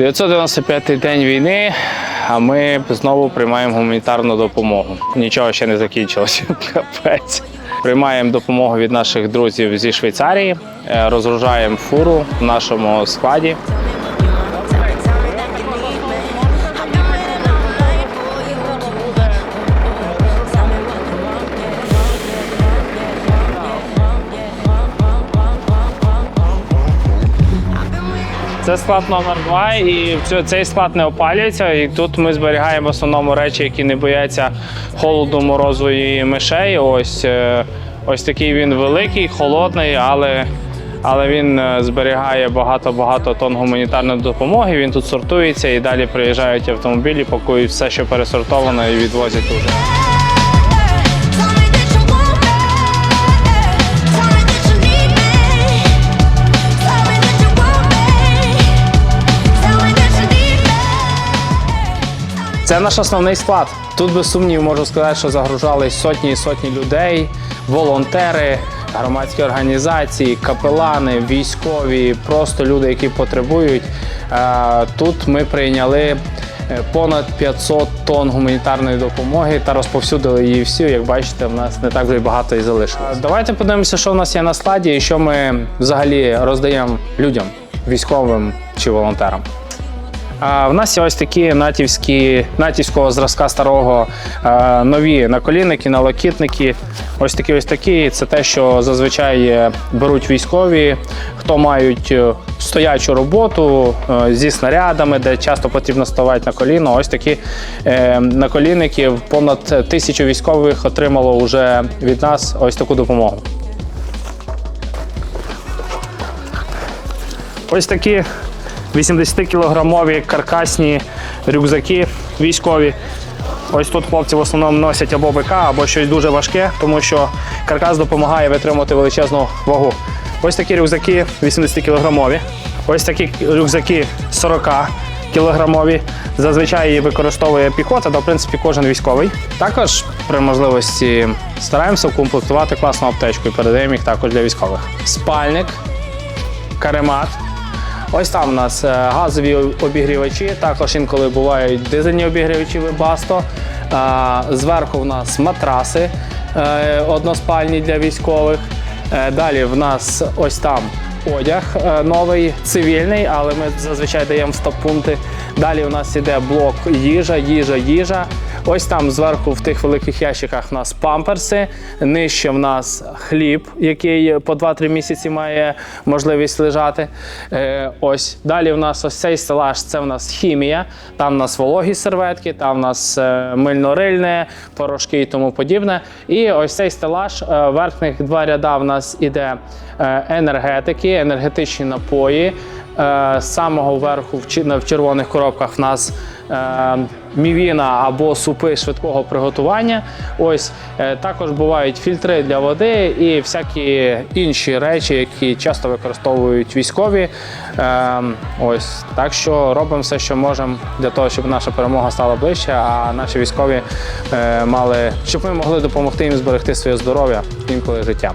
995-й день війни, а ми знову приймаємо гуманітарну допомогу. Нічого ще не закінчилося. Капець. Приймаємо допомогу від наших друзів зі Швейцарії, е, розгружаємо фуру в нашому складі. Це склад номер 2 і цей склад не опалюється. І тут ми зберігаємо в основному речі, які не бояться холоду, морозу і мишей. Ось, е, ось такий він великий, холодний, але, але він е, зберігає багато-багато тонн гуманітарної допомоги. Він тут сортується і далі приїжджають автомобілі, пакують все, що пересортовано, і відвозять уже. Це наш основний склад. Тут без сумнів можу сказати, що загружались сотні і сотні людей, волонтери, громадські організації, капелани, військові, просто люди, які потребують. Е, Тут ми прийняли е, понад 500 тонн гуманітарної допомоги та розповсюдили її всю. Як бачите, в нас не так вже багато і залишилось. Давайте подивимося, що в нас є на складі і що ми взагалі роздаємо людям, військовим чи волонтерам. В нас є ось такі натівські, натівського зразка старого нові наколінники, налокітники. Ось такі ось такі. Це те, що зазвичай беруть військові, хто мають е, стоячу роботу е, зі снарядами, де часто потрібно ставати на коліно. Ось такі е, наколінники. Понад тисячу військових отримало вже від нас ось таку допомогу. Ось такі 80-кілограмові каркасні рюкзаки військові. Ось тут хлопці в основному носять або БК, або щось дуже важке, тому що каркас допомагає витримати величезну вагу. Ось такі рюкзаки 80-кілограмові. Ось такі рюкзаки 40 кілограмові. Зазвичай її використовує піхота, та в принципі кожен військовий. Також при можливості стараємося укомплектувати класну аптечку і передаємо їх також для військових. Спальник, каремат. Ось там у нас е, газові обігрівачі, також інколи бувають дизельні обігрівачі Webasto. Е, Зверху в нас матраси е, односпальні для військових. Далі в нас ось там одяг новий, цивільний, але ми зазвичай даємо стоп-пункти. Далі у нас іде блок їжа, їжа, їжа. Ось там зверху в тих великих ящиках в нас памперси, нижче в нас хліб, який по 2-3 місяці має можливість лежати. Е, ось далі в нас ось цей стелаж, це в нас хімія. Там в нас вологі серветки, там в нас е, мильно-рильне, порошки і тому подібне. І ось цей стелаж, е, верхніх два ряда в нас іде енергетики, енергетичні напої. З самого верху в червоних коробках в нас мівіна або супи швидкого приготування. Ось е, також бувають фільтри для води і всякі інші речі, які часто використовують військові. Е, Ось так що робимо все, що можемо для того, щоб наша перемога стала ближче, а наші військові е, мали, щоб ми могли допомогти їм зберегти своє здоров'я інколи життя.